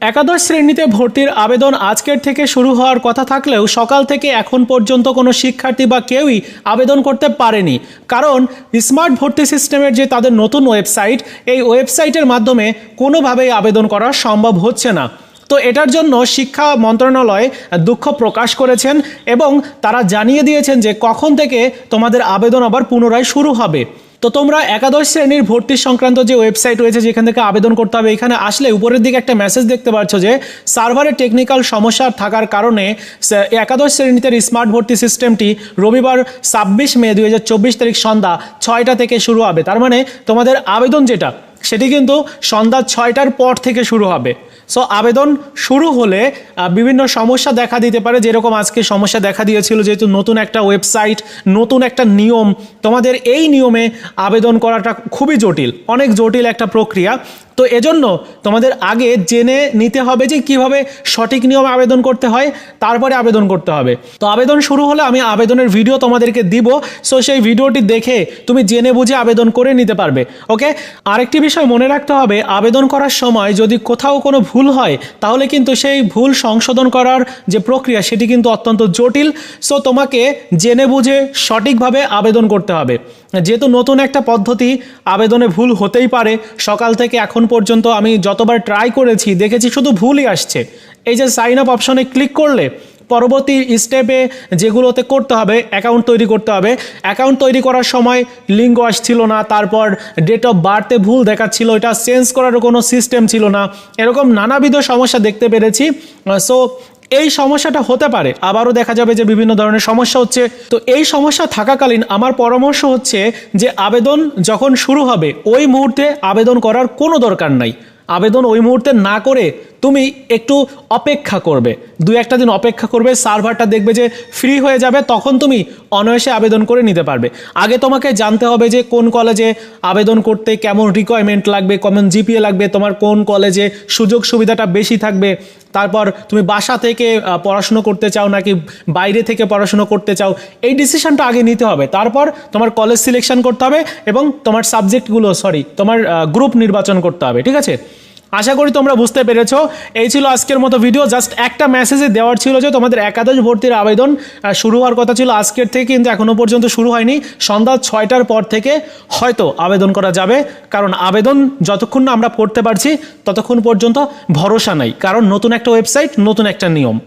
একাদশ শ্রেণীতে ভর্তির আবেদন আজকের থেকে শুরু হওয়ার কথা থাকলেও সকাল থেকে এখন পর্যন্ত কোনো শিক্ষার্থী বা কেউই আবেদন করতে পারেনি। কারণ স্মার্ট ভর্তি সিস্টেমের যে তাদের নতুন ওয়েবসাইট, এই ওয়েবসাইটের মাধ্যমে কোনোভাবেই আবেদন করা সম্ভব হচ্ছে না। তো এটার জন্য শিক্ষা মন্ত্রণালয় দুঃখ প্রকাশ করেছেন এবং তারা জানিয়ে দিয়েছেন যে কখন থেকে তোমাদের আবেদন আবার পুনরায় শুরু হবে। তো তোমরা একাদশ শ্রেণির ভর্তি সংক্রান্ত যে ওয়েবসাইট রয়েছে যেখান থেকে আবেদন করতে হবে, এখানে আসলে উপরের দিকে একটা মেসেজ দেখতে পাচ্ছ যে সার্ভারে টেকনিক্যাল সমস্যা থাকার কারণে একাদশ শ্রেণীতে স্মার্ট ভর্তি সিস্টেমটি রবিবার ছাব্বিশ মে দু হাজার চব্বিশ তারিখ সন্ধ্যা ছয়টা থেকে শুরু হবে। তার মানে তোমাদের আবেদন যেটা সেটি কিন্তু সন্ধ্যা ছয়টার পর থেকে শুরু হবে। সো আবেদন শুরু হলে বিভিন্ন সমস্যা দেখা দিতে পারে। যেরকম আজকে সমস্যা দেখা দিয়েছিল, যেহেতু নতুন একটা ওয়েবসাইট, নতুন একটা নিয়ম, তোমাদের এই নিয়মে আবেদন করাটা খুবই জটিল, অনেক জটিল একটা প্রক্রিয়া। তো এজন্য তোমাদের আগে জেনে নিতে হবে যে কীভাবে সঠিক নিয়মে আবেদন করতে হয়, তারপরে আবেদন করতে হবে। তো আবেদন শুরু হলে আমি আবেদনের ভিডিও তোমাদেরকে দিব সো সেই ভিডিওটি দেখে তুমি জেনে বুঝে আবেদন করে নিতে পারবে ওকে আরেকটি বিষয় মনে রাখতে হবে, আবেদন করার সময় যদি কোথাও কোনো ভুল হয়, তাহলে কিন্তু সেই ভুল সংশোধন করার যে প্রক্রিয়া, সেটি কিন্তু অত্যন্ত জটিল। সো তোমাকে জেনে বুঝে সঠিকভাবে আবেদন করতে হবে। যেহেতু নতুন একটা পদ্ধতি, আবেদনে ভুল হতেই পারে, সকাল থেকে এখন পর্যন্ত আমি যতবার ট্রাই করেছি, দেখেছি শুধু ভুলই আসছে। এই যে সাইন আপ অপশনে ক্লিক করলে পরবর্তী স্টেপে যেগুলোতে করতে হবে অ্যাকাউন্ট তৈরি করতে হবে। অ্যাকাউন্ট তৈরি করার সময় লিঙ্গ আসছিল না, তারপর ডেট অফ বার্থে ভুল দেখাচ্ছিল, এটা চেঞ্জ করারও কোনো সিস্টেম ছিল না। এরকম নানাবিধ সমস্যা দেখতে পেরেছি। সো এই সমস্যাটা হতে পারে। আবারও দেখা যাবে যে বিভিন্ন ধরনের সমস্যা হচ্ছে। তো এই সমস্যা থাকাকালীন আমার পরামর্শ হচ্ছে যে আবেদন যখন শুরু হবে, ওই মুহূর্তে আবেদন করার কোনো দরকার নাই। আবেদন ওই মুহূর্তে না করে তুমি একটু অপেক্ষা করবে। দু একটা দিন অপেক্ষা করবে, সার্ভারটা দেখবে যে ফ্রি হয়ে যাবে, তখন তুমি অনায়াসে আবেদন করে নিতে পারবে। আগে তোমাকে জানতে হবে যে কোন কলেজে আবেদন করতে কেমন রিকোয়ারমেন্ট লাগবে, কেমন জিপিএ লাগবে, তোমার কোন কলেজে সুযোগ সুবিধাটা বেশি থাকবে, তারপর তুমি বাসা থেকে পড়াশুনো করতে চাও নাকি বাইরে থেকে পড়াশুনো করতে চাও, এই ডিসিশনটা আগে নিতে হবে। তারপর তোমার কলেজ সিলেকশন করতে হবে এবং তোমার সাবজেক্টগুলো সরি তোমার গ্রুপ নির্বাচন করতে হবে, ঠিক আছে? আশা করি তোমরা বুঝতে পেরেছ। এই ছিল আজকের মতো ভিডিও জাস্ট একটা মেসেজে দেওয়ার ছিল যে তোমাদের একাদশ ভর্তির আবেদন শুরু হওয়ার কথা ছিল আজকের থেকে, কিন্তু এখনও পর্যন্ত শুরু হয়নি। সন্ধ্যা ছয়টার পর থেকে হয়তো আবেদন করা যাবে, কারণ আবেদন যতক্ষণ না আমরা পড়তে পারছি, ততক্ষণ পর্যন্ত ভরসা নাই। কারণ নতুন একটা ওয়েবসাইট নতুন একটা নিয়ম।